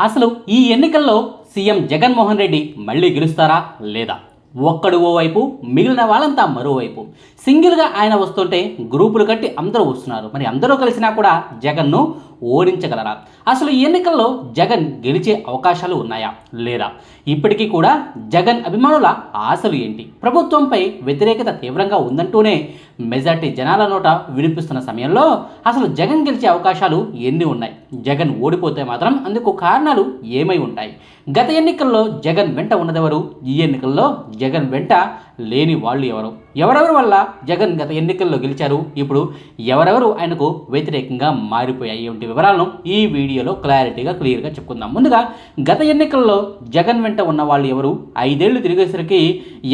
అసలు ఈ ఎన్నికల్లో సీఎం జగన్మోహన్ రెడ్డి మళ్ళీ గెలుస్తారా లేదా? ఒక్కడు ఓవైపు మిగిలిన వాళ్ళంతా మరోవైపు. సింగిల్గా ఆయన వస్తుంటే గ్రూపులు కట్టి అందరూ వస్తున్నారు. మరి అందరూ కలిసినా కూడా జగన్ను ఓడించగలరా? అసలు ఈ ఎన్నికల్లో జగన్ గెలిచే అవకాశాలు ఉన్నాయా? లేదా? ఇప్పటికీ కూడా జగన్ అభిమానుల ఆశలు ఏంటి? ప్రభుత్వంపై వ్యతిరేకత తీవ్రంగా ఉందంటూనే మెజార్టీ జనాల నోట వినిపిస్తున్న సమయంలో అసలు జగన్ గెలిచే అవకాశాలు ఎన్ని ఉన్నాయి? జగన్ ఓడిపోతే మాత్రం అందుకు కారణాలు ఏమై ఉంటాయి? గత ఎన్నికల్లో జగన్ వెంట ఉన్నదెవరు? ఈ ఎన్నికల్లో జగన్ వెంట లేని వాళ్ళు ఎవరు? ఎవరెవరి వల్ల జగన్ గత ఎన్నికల్లో గెలిచారు? ఇప్పుడు ఎవరెవరు ఆయనకు వ్యతిరేకంగా మారిపోయాయి వంటి వివరాలను ఈ వీడియోలో క్లారిటీగా క్లియర్గా చెప్పుకుందాం. ముందుగా గత ఎన్నికల్లో జగన్ వెంట ఉన్న వాళ్ళు ఎవరు? ఐదేళ్ళు తిరిగేసరికి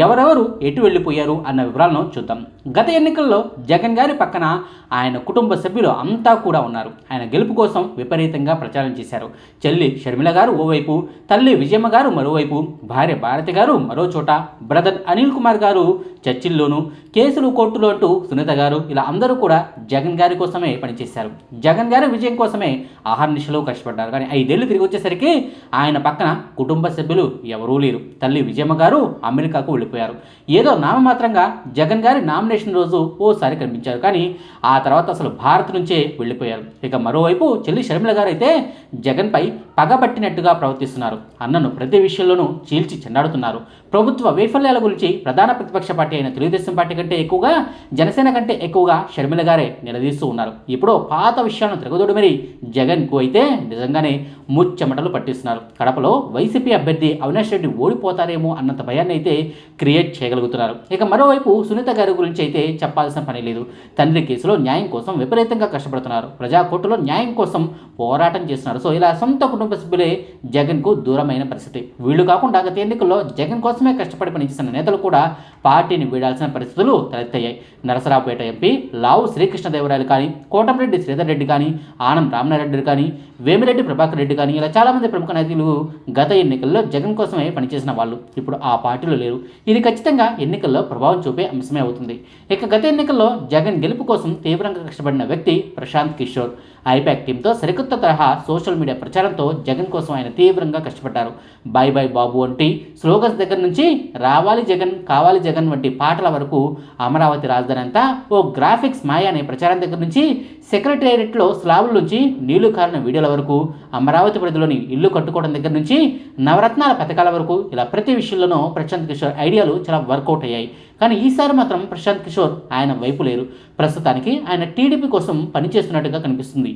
ఎవరెవరు ఎటు వెళ్ళిపోయారు అన్న వివరాలను చూద్దాం. గత ఎన్నికల్లో జగన్ గారి పక్కన ఆయన కుటుంబ సభ్యులు అంతా కూడా ఉన్నారు. ఆయన గెలుపు కోసం విపరీతంగా ప్రచారం చేశారు. చెల్లి షర్మిల గారు ఓవైపు తల్లి విజయమ్మ గారు మరోవైపు భార్య భారతి గారు మరో చోట బ్రదర్ అనిల్ కుమార్ గారు చర్చిల్లోనూ ano కేసులు కోర్టులో అంటూ సునీత గారు ఇలా అందరూ కూడా జగన్ గారి కోసమే పనిచేశారు. జగన్ గారి విజయం కోసమే ఆహర్నిశలో కష్టపడ్డారు. కానీ ఐదేళ్ళు తిరిగి వచ్చేసరికి ఆయన పక్కన కుటుంబ సభ్యులు ఎవరూ లేరు. తల్లి విజయమ్మ గారు అమెరికాకు వెళ్ళిపోయారు. ఏదో నామమాత్రంగా జగన్ గారి నామినేషన్ రోజు ఓసారి కనిపించారు. కానీ ఆ తర్వాత అసలు భారత్ నుంచే వెళ్ళిపోయారు. ఇక మరోవైపు చెల్లి షర్మిల గారు అయితే జగన్పై పగబట్టినట్టుగా ప్రవర్తిస్తున్నారు. అన్నను ప్రతి విషయంలోనూ చీల్చి చెండాడుతున్నారు. ప్రభుత్వ వైఫల్యాల గురించి ప్రధాన ప్రతిపక్ష పార్టీ అయిన తెలుగుదేశం పార్టీ కంటే ఎక్కువగా జనసేన కంటే ఎక్కువగా షర్మిల గారే నిలదీస్తూ ఉన్నారు. ఇప్పుడు పాత విషయాలను తిరగదోడు మరి జగన్కు అయితే నిజంగానే ముచ్చెమటలు పట్టిస్తున్నారు. కడపలో వైసీపీ అభ్యర్థి అవినాష్ రెడ్డి ఓడిపోతారేమో అన్నంత భయాన్ని అయితే క్రియేట్ చేయగలుగుతున్నారు. ఇక మరోవైపు సునీత గారి గురించి అయితే చెప్పాల్సిన పని లేదు. తండ్రి కేసులో న్యాయం కోసం విపరీతంగా కష్టపడుతున్నారు. ప్రజా కోర్టులో న్యాయం కోసం పోరాటం చేస్తున్నారు. సో ఇలా సొంత కుటుంబ సభ్యులే జగన్కు దూరమైన పరిస్థితి. వీళ్ళు కాకుండా గత ఎన్నికల్లో జగన్ కోసమే కష్టపడి పనిచేసిన నేతలు కూడా పార్టీని వీడాల్సిన పరిస్థితులు తలెత్తాయి నరసరావుపేట ఎంపీ లావు శ్రీకృష్ణదేవరాయలు కానీ కోటంరెడ్డి శ్రీధర్ రెడ్డి కానీ ఆనం రామనారెడ్డి కానీ వేమిరెడ్డి ప్రభాకర్ రెడ్డి కానీ ఇలా చాలామంది ప్రముఖ నేతలు గత ఎన్నికల్లో జగన్ కోసమే పనిచేసిన వాళ్ళు. ఇప్పుడు ఆ పార్టీలో లేరు. ఇది ఖచ్చితంగా ఎన్నికల్లో ప్రభావం చూపే అంశమే అవుతుంది. ఇక గత ఎన్నికల్లో జగన్ గెలుపు కోసం తీవ్రంగా కష్టపడిన వ్యక్తి ప్రశాంత్ కిషోర్. ఐపాక్ టీంతో సరికొత్త తరహా సోషల్ మీడియా ప్రచారంతో జగన్ కోసం ఆయన తీవ్రంగా కష్టపడ్డారు. బై బై బాబు వంటి స్లోగన్స్ దగ్గర నుంచి రావాలి జగన్ కావాలి జగన్ వంటి పాటల వరకు అమరావతి రాజధాని అంతా ఓ గ్రాఫిక్స్ మాయ అనే ప్రచారం దగ్గర నుంచి సెక్రటేరియట్లో స్లాబుల నుంచి నీళ్ళు కారిన వీడియోల వరకు అమరావతి పరిధిలోని ఇల్లు కట్టుకోవడం దగ్గర నుంచి నవరత్నాల పథకాల వరకు ఇలా ప్రతి విషయంలోనూ ప్రశాంత్ కిషోర్ ఐడియాలు చాలా వర్కౌట్ అయ్యాయి. కానీ ఈసారి మాత్రం ప్రశాంత్ కిషోర్ ఆయన వైపు లేరు. ప్రస్తుతానికి ఆయన టీడీపీ కోసం పనిచేస్తున్నట్టుగా కనిపిస్తుంది.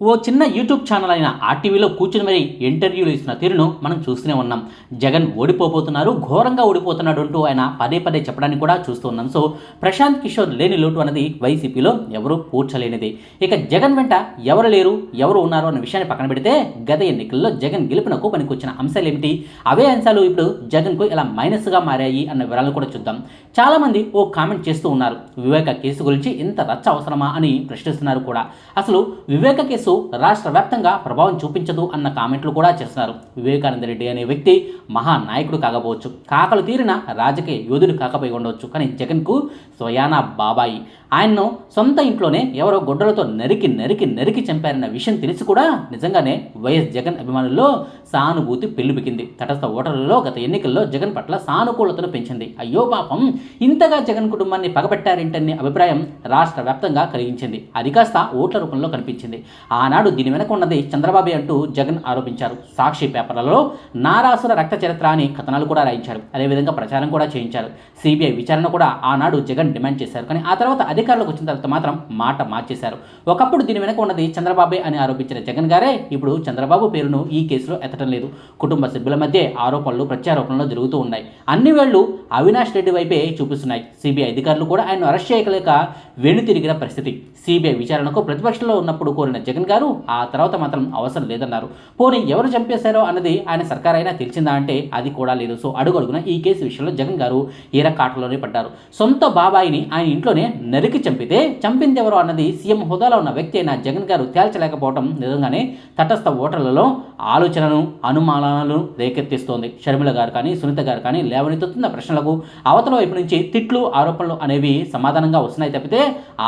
ఓ చిన్న యూట్యూబ్ ఛానల్ అయిన ఆర్టీవీలో కూర్చుని మరీ ఇంటర్వ్యూలు ఇస్తున్న తీరును మనం చూస్తూనే ఉన్నాం. జగన్ ఓడిపోబోతున్నారు ఘోరంగా ఓడిపోతున్నాడు అంటూ ఆయన పదే పదే చెప్పడానికి కూడా చూస్తూ ఉన్నాం. సో ప్రశాంత్ కిషోర్ లేని లోటు అనేది వైసీపీలో ఎవరూ పూడ్చలేనిది. ఇక జగన్ వెంట ఎవరు లేరు ఎవరు ఉన్నారు అన్న విషయాన్ని పక్కన పెడితే గత ఎన్నికల్లో జగన్ గెలుపునకు పనికొచ్చిన అంశాలు ఏమిటి? అవే అంశాలు ఇప్పుడు జగన్కు ఇలా మైనస్గా మారాయి అన్న వివరాలను కూడా చూద్దాం. చాలామంది ఓ కామెంట్ చేస్తూ ఉన్నారు. వివేక కేసు గురించి ఇంత రచ్చ అవసరమా అని ప్రశ్నిస్తున్నారు కూడా. అసలు వివేక కేసు రాష్ట్ర వ్యాప్తంగా ప్రభావం చూపించదు అన్న కామెంట్లు కూడా చేస్తున్నారు. వివేకానంద రెడ్డి అనే వ్యక్తి మహానాయకుడు కాకపోవచ్చు. కాకలు తీరిన రాజకీయ యోధుడు కాకపోయి ఉండవచ్చు. కానీ జగన్కు స్వయానా బాబాయి. ఆయన్ను సొంత ఇంట్లోనే ఎవరో గొడ్డలతో నరికి నరికి నరికి చంపారన్న విషయం తెలిసి కూడా నిజంగానే వైఎస్ జగన్ అభిమానుల్లో సానుభూతి పెళ్ళిపికింది తటస్థ ఓటర్లలో గత ఎన్నికల్లో జగన్ పట్ల సానుకూలతను పెంచింది. అయ్యో పాపం! ఇంతగా జగన్ కుటుంబాన్ని పగబెట్టారేంటనే అభిప్రాయం రాష్ట్ర వ్యాప్తంగా కలిగించింది. అది కాస్త ఓట్ల రూపంలో కనిపించింది. ఆనాడు దీని వెనక ఉన్నది చంద్రబాబు అంటూ జగన్ ఆరోపించారు. సాక్షి పేపర్లలో నారాసుర రక్త చరిత్ర అని కథనాలు కూడా రాయించారు. అదేవిధంగా ప్రచారం కూడా చేయించారు. సిబిఐ విచారణ కూడా ఆనాడు జగన్ డిమాండ్ చేశారు. కానీ ఆ తర్వాత అధికారులకు వచ్చిన తర్వాత మాత్రం మాట మార్చేశారు. ఒకప్పుడు దీని వెనక ఉన్నది చంద్రబాబే అని ఆరోపించిన జగన్ గారే ఇప్పుడు చంద్రబాబు పేరును ఈ కేసులో ఎత్తడం లేదు. కుటుంబ సభ్యుల మధ్య ఆరోపణలు ప్రత్యారోపణలు జరుగుతూ ఉన్నాయి. అన్ని వేళ్ళు అవినాష్ రెడ్డి వైపే చూపిస్తున్నాయి. సిబిఐ అధికారులు కూడా ఆయన్ను అరెస్ట్ చేయలేక వెనుతిరిగిన పరిస్థితి. సిబిఐ విచారణకు ప్రతిపక్షంలో ఉన్నప్పుడు కోరిన జగన్ గారు ఆ తర్వాత మాత్రం అవసరం లేదన్నారు. పోనీ ఎవరు చంపేశారో అన్నది ఆయన సర్కార్ అయినా తెలిసిందా అంటే అది కూడా లేదు. సో అడుగడుగున ఈ కేసు విషయంలో జగన్ గారు ఈర కాటలోనే పడ్డారు. సొంత బాబాయిని ఆయన ఇంట్లోనే నరికి చంపితే చంపింది ఎవరో అన్నది సీఎం హోదాలో ఉన్న వ్యక్తి అయిన జగన్ గారు తేల్చలేకపోవడం నిజంగానే తటస్థ ఓటర్లలో ఆలోచనను అనుమానాలను రేకెత్తిస్తోంది. షర్మిల గారు కానీ సునీత గారు కానీ లేవనెత్తుతున్న ప్రశ్నలకు అవతల వైపు నుంచి తిట్లు ఆరోపణలు అనేవి సమాధానంగా వస్తున్నాయి తప్పితే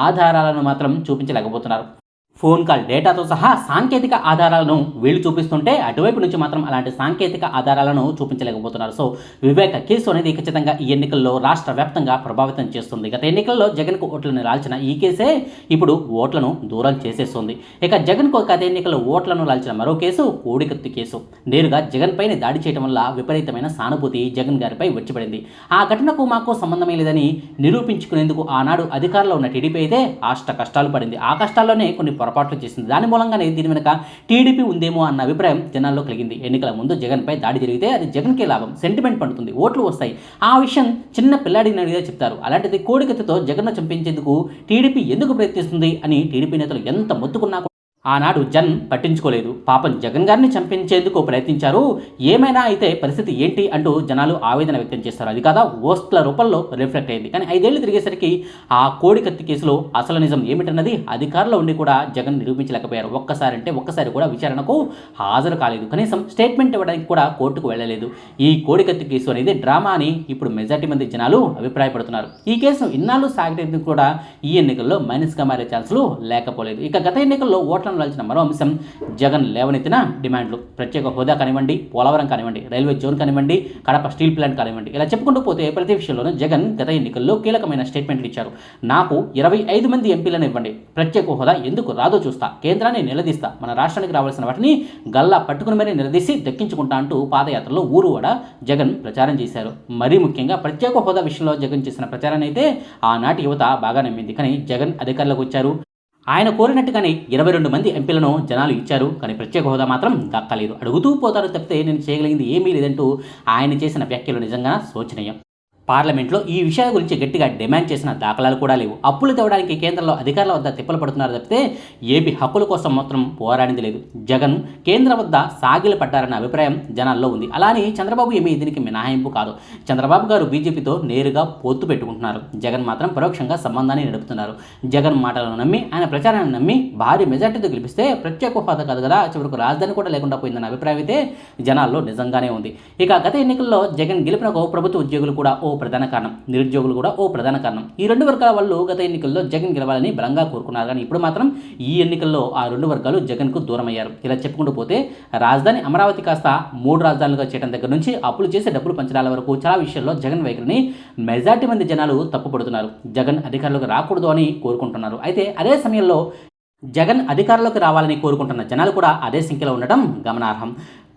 ఆధారాలను మాత్రం చూపించలేకపోతున్నారు. ఫోన్ కాల్ డేటాతో సహా సాంకేతిక ఆధారాలను వీళ్ళు చూపిస్తుంటే అటువైపు నుంచి మాత్రం అలాంటి సాంకేతిక ఆధారాలను చూపించలేకపోతున్నారు. సో వివేక కేసు అనేది ఖచ్చితంగా ఈ ఎన్నికల్లో రాష్ట్ర వ్యాప్తంగా ప్రభావితం చేస్తుంది. గత ఎన్నికల్లో జగన్కు ఓట్లను రాల్చిన ఈ కేసే ఇప్పుడు ఓట్లను దూరం చేసేస్తుంది. ఇక జగన్కు గత ఎన్నికల్లో ఓట్లను రాల్చిన మరో కేసు కోడికత్తి కేసు. నేరుగా జగన్ పైన దాడి చేయడం వల్ల విపరీతమైన సానుభూతి జగన్ గారిపై వచ్చిపడింది. ఆ ఘటనకు మాకు సంబంధమే లేదని నిరూపించుకునేందుకు ఆనాడు అధికారంలో ఉన్న టీడీపీ అయితే అష్ట కష్టాలు పడింది. ఆ కష్టాల్లోనే కొన్ని పొరపాట్లు చేసింది. దాని మూలంగానే దీని వెనుక టీడీపీ ఉందేమో అన్న అభిప్రాయం జనాల్లో కలిగింది. ఎన్నికల ముందు జగన్పై దాడి జరిగితే అది జగన్కే లాభం సెంటిమెంట్ పండుతుంది ఓట్లు వస్తాయి. ఆ విషయం చిన్న పిల్లాడిని అడిగితే చెప్తారు. అలాంటిది కోడికత్తితో జగన్ను చంపించేందుకు టీడీపీ ఎందుకు ప్రయత్నిస్తుంది అని టీడీపీ నేతలు ఎంత మొత్తుకున్నా ఆనాడు జన్ పట్టించుకోలేదు. పాపం జగన్ గారిని చంపించేందుకు ప్రయత్నించారు. ఏమైనా అయితే పరిస్థితి ఏంటి అంటూ జనాలు ఆవేదన వ్యక్తం చేస్తారు. అది కాదా? ఓస్ట్ల రూపంలో రిఫ్లెక్ట్ అయింది. కానీ ఐదేళ్ళు తిరిగేసరికి ఆ కోడి కత్తి కేసులో అసలు నిజం ఏమిటన్నది అధికారంలో ఉండి కూడా జగన్ నిరూపించలేకపోయారు. ఒక్కసారి అంటే ఒక్కసారి కూడా విచారణకు హాజరు కాలేదు. కనీసం స్టేట్మెంట్ ఇవ్వడానికి కూడా కోర్టుకు వెళ్ళలేదు. ఈ కోడి కత్తి కేసు అనేది డ్రామా అని ఇప్పుడు మెజార్టీ మంది జనాలు అభిప్రాయపడుతున్నారు. ఈ కేసును ఇన్నాళ్ళు సాగేందుకు కూడా ఈ ఎన్నికల్లో మైనస్గా మారే ఛాన్సులు లేకపోలేదు. ఇక గత ఎన్నికల్లో ఓట్లను ఉండాల్సిన మరో అంశం జగన్ లేవనెత్తిన డిమాండ్లు. ప్రత్యేక హోదా కానివ్వండి పోలవరం కానివ్వండి రైల్వే జోన్ కానివ్వండి కడప స్టీల్ ప్లాంట్ కానివ్వండి ఇలా చెప్పుకుంటూ పోతే ప్రతి విషయంలోనూ జగన్ గత ఎన్నికల్లో కీలకమైన స్టేట్మెంట్లు ఇచ్చారు. నాకు ఇరవై ఐదు మంది ఎంపీలను ఇవ్వండి. ప్రత్యేక హోదా ఎందుకు రాదో చూస్తా. కేంద్రాన్ని నిలదీస్తా. మన రాష్ట్రానికి రావాల్సిన వాటిని గల్లా పట్టుకుని మరీ నిలదీసి దక్కించుకుంటా అంటూ పాదయాత్రలో ఊరు కూడా జగన్ ప్రచారం చేశారు. మరీ ముఖ్యంగా ప్రత్యేక హోదా విషయంలో జగన్ చేసిన ప్రచారాన్ని అయితే ఆనాటి యువత బాగా నమ్మింది. కానీ జగన్ అధికారులకు వచ్చారు. ఆయన కోరినట్టుగానే ఇరవై రెండు మంది ఎంపీలను జనాలు ఇచ్చారు. కానీ ప్రత్యేక హోదా మాత్రం దక్కలేదు. అడుగుతూ పోతారు తప్పితే నేను చేయగలిగింది ఏమీ లేదంటూ ఆయన చేసిన వ్యాఖ్యలు నిజంగా శోచనీయం. పార్లమెంట్లో ఈ విషయాల గురించి గట్టిగా డిమాండ్ చేసిన దాఖలాలు కూడా లేవు. అప్పులు తేవడానికి కేంద్రంలో అధికారుల వద్ద తిప్పలు పడుతున్నారు తప్పితే ఏపీ హక్కుల కోసం మాత్రం పోరాడింది లేదు. జగన్ కేంద్రం వద్ద సాగిలు పడ్డారన్న అభిప్రాయం జనాల్లో ఉంది. అలానే చంద్రబాబు ఏమీ దీనికి మినహాయింపు కాదు. చంద్రబాబు గారు బీజేపీతో నేరుగా పొత్తు పెట్టుకుంటున్నారు. జగన్ మాత్రం పరోక్షంగా సంబంధాన్ని నడుపుతున్నారు జగన్ మాటలను నమ్మి ఆయన ప్రచారాన్ని నమ్మి భారీ మెజార్టీతో గెలిపిస్తే ప్రత్యేక హోదా కాదు కదా చివరకు రాజధాని కూడా లేకుండా పోయిందన్న అభిప్రాయం అయితే జనాల్లో నిజంగానే ఉంది. ఇక గత ఎన్నికల్లో జగన్ గెలిపినకు ప్రభుత్వ ఉద్యోగులు కూడా ఓ ప్రధాన కారణం. నిరుద్యోగులు కూడా ఓ ప్రధాన కారణం. ఈ రెండు వర్గాల వాళ్ళు గత ఎన్నికల్లో జగన్ గెలవాలని బలంగా కోరుకున్నారు. కానీ ఇప్పుడు మాత్రం ఈ ఎన్నికల్లో ఆ రెండు వర్గాలు జగన్కు దూరమయ్యారు. ఇలా చెప్పుకుంటూ పోతే రాజధాని అమరావతి కాస్త మూడు రాజధానులుగా చేయడం దగ్గర నుంచి అప్పులు చేసి డబ్బులు పంచడాల వరకు చాలా విషయాల్లో జగన్ వైఖరిని మెజార్టీ మంది జనాలు తప్పుపడుతున్నారు. జగన్ అధికారులకు రాకూడదు అని కోరుకుంటున్నారు. అయితే అదే సమయంలో జగన్ అధికారంలోకి రావాలని కోరుకుంటున్న జనాలు కూడా అదే సంఖ్యలో ఉండటం గమనార్హం.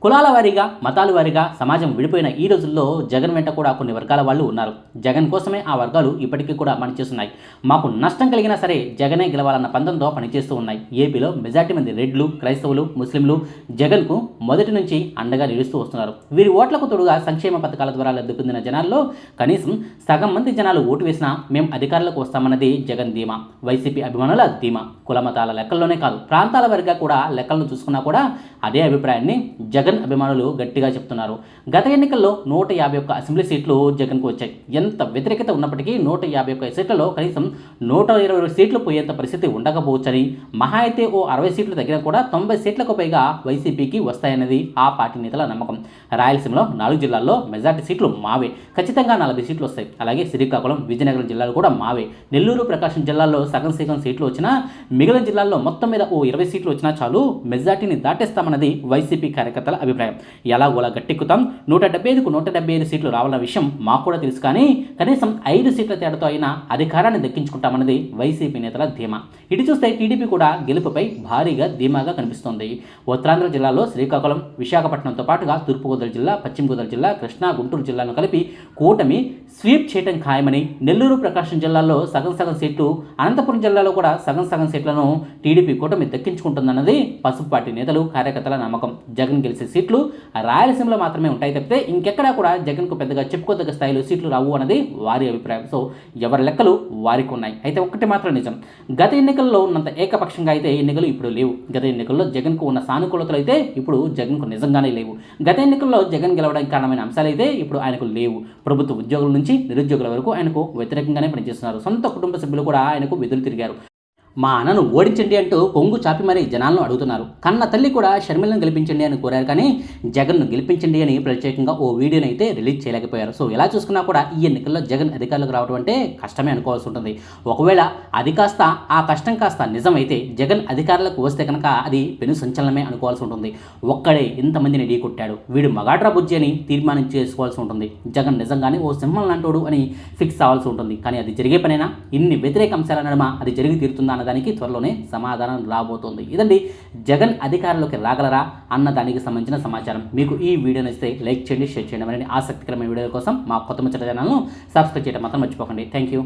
కులాల వారీగా మతాల వారీగా సమాజం విడిపోయిన ఈ రోజుల్లో జగన్ వెంట కూడా కొన్ని వర్గాల వాళ్ళు ఉన్నారు. జగన్ కోసమే ఆ వర్గాలు ఇప్పటికీ కూడా పనిచేస్తున్నాయి. మాకు నష్టం కలిగినా సరే జగనే గెలవాలన్న పందంతో పనిచేస్తూ ఉన్నాయి. ఏపీలో మెజార్టీ మంది రెడ్లు క్రైస్తవులు ముస్లింలు జగన్కు మొదటి నుంచి అండగా నిలుస్తూ వస్తున్నారు. వీరి ఓట్లకు తోడుగా సంక్షేమ పథకాల ద్వారా లబ్ధి పొందిన జనాల్లో కనీసం సగం మంది జనాలు ఓటు వేసినా మేము అధికారులకు వస్తామన్నది జగన్ ధీమా. వైసీపీ అభిమానుల ధీమా. కుల మతాల లెక్కల్లోనే కాదు ప్రాంతాల వారిగా కూడా లెక్కలను చూసుకున్నా కూడా అదే అభిప్రాయాన్ని జగన్ అభిమానులు గట్టిగా చెప్తున్నారు. గత ఎన్నికల్లో నూట యాభై ఒక్క అసెంబ్లీ సీట్లు జగన్కు వచ్చాయి. ఎంత వ్యతిరేకత ఉన్నప్పటికీ నూట యాభై ఒక్క సీట్లలో కనీసం నూట ఇరవై సీట్లు పోయేంత పరిస్థితి ఉండకపోవచ్చని మహా అయితే ఓ అరవై సీట్లు తగ్గినా కూడా తొంభై సీట్లకు పైగా వైసీపీకి వస్తాయన్నది ఆ పార్టీ నేతల నమ్మకం. రాయలసీమలో నాలుగు జిల్లాల్లో మెజార్టీ సీట్లు మావే. ఖచ్చితంగా నలభై సీట్లు వస్తాయి. అలాగే శ్రీకాకుళం విజయనగరం జిల్లాలు కూడా మావే. నెల్లూరు ప్రకాశం జిల్లాల్లో సగం సగం సీట్లు వచ్చినా మిగిలిన జిల్లాల్లో మొత్తం మీద ఓ ఇరవై సీట్లు వచ్చినా చాలు మెజార్టీని దాటేస్తామన్నది వైసీపీ కార్యకర్తల అభిప్రాయం. ఎలాగోలా గట్టెక్కుతాం? నూట డెబ్బై ఐదుకు నూట డెబ్బై ఐదు సీట్లు రావాలన్న విషయం మాకు కూడా తెలుసు కానీ కనీసం ఐదు సీట్ల తేడాతో అయినా అధికారాన్ని దక్కించుకుంటామన్నది వైసీపీ నేతల ధీమా. ఇటు చూస్తే టీడీపీ కూడా గెలుపుపై భారీగా ధీమాగా కనిపిస్తోంది. ఉత్తరాంధ్ర జిల్లాలో శ్రీకాకుళం విశాఖపట్నంతో పాటుగా తూర్పుగోదావరి జిల్లా పశ్చిమ గోదావరి జిల్లా కృష్ణా గుంటూరు జిల్లాను కలిపి కూటమి స్వీప్ చేయడం ఖాయమని నెల్లూరు ప్రకాశం జిల్లాలో సగం సగం సీట్లు అనంతపురం జిల్లాలో కూడా సగం సగం సీట్లను టీడీపీ కూటమి దక్కించుకుంటుందన్నది పసుపు పార్టీ నేతలు కార్యకర్తల నమ్మకం. జగన్ గెలిచే సీట్లు రాయలసీమలో మాత్రమే ఉంటాయి తప్పితే ఇంకెక్కడా కూడా జగన్కు పెద్దగా చెప్పుకోదగ్గ స్థాయిలో సీట్లు రావు అన్నది వారి అభిప్రాయం. సో ఎవరి లెక్కలు వారికి ఉన్నాయి. అయితే ఒక్కటి మాత్రం నిజం. గత ఎన్నికల్లో ఉన్నంత ఏకపక్షంగా అయితే ఎన్నికలు ఇప్పుడు లేవు. గత ఎన్నికల్లో జగన్కు ఉన్న సానుకూలతలు అయితే ఇప్పుడు జగన్కు నిజంగానే లేవు. గత ఎన్నికల్లో జగన్ గెలవడానికి కారణమైన అంశాలు అయితే ఇప్పుడు ఆయనకు లేవు. ప్రభుత్వ ఉద్యోగుల నుంచి నిరుద్యోగుల వరకు ఆయనకు వ్యతిరేకంగానే పనిచేస్తున్నారు. సొంత కుటుంబ సభ్యులు కూడా ఆయనకు వెదురు తిరిగారు. మా అన్నను ఓడించండి అంటూ కొంగు చాపి మరీ జనాలను అడుగుతున్నారు. కన్న తల్లి కూడా షర్మిలను గెలిపించండి అని కోరారు కానీ జగన్ను గెలిపించండి అని ప్రత్యేకంగా ఓ వీడియోని అయితే రిలీజ్ చేయలేకపోయారు. సో ఎలా చూసుకున్నా కూడా ఈ ఎన్నికల్లో జగన్ అధికారులకు రావడం అంటే కష్టమే అనుకోవాల్సి ఉంటుంది. ఒకవేళ అది కాస్త ఆ కష్టం కాస్త నిజమైతే జగన్ అధికారులకు వస్తే కనుక అది పెను సంచలనమే అనుకోవాల్సి ఉంటుంది. ఒక్కడే ఇంతమందిని ఢీకొట్టాడు. వీడు మగాడ్రా బుజ్జి అని తీర్మానం చేసుకోవాల్సి ఉంటుంది. జగన్ నిజంగానే ఓ సింహం లాంటోడు అని ఫిక్స్ అవ్వాల్సి ఉంటుంది. కానీ అది జరిగే పనైనా? ఇన్ని వ్యతిరేక అంశాల నడుమ అది జరిగి తీరుతుందా అన్నదానికి త్వరలోనే సమాధానం రాబోతోంది. ఇదండి జగన్ అధికారంలోకి రాగలరా అన్న దానికి సంబంధించిన సమాచారం. మీకు ఈ వీడియో నచ్చితే లైక్ చేయండి షేర్ చేయండి. మరిన్ని ఆసక్తికరమైన వీడియోల కోసం మా కొత్త ముచ్చట ఛానల్ను సబ్స్క్రైబ్ చేయడం మాత్రం మర్చిపోకండి. Thank you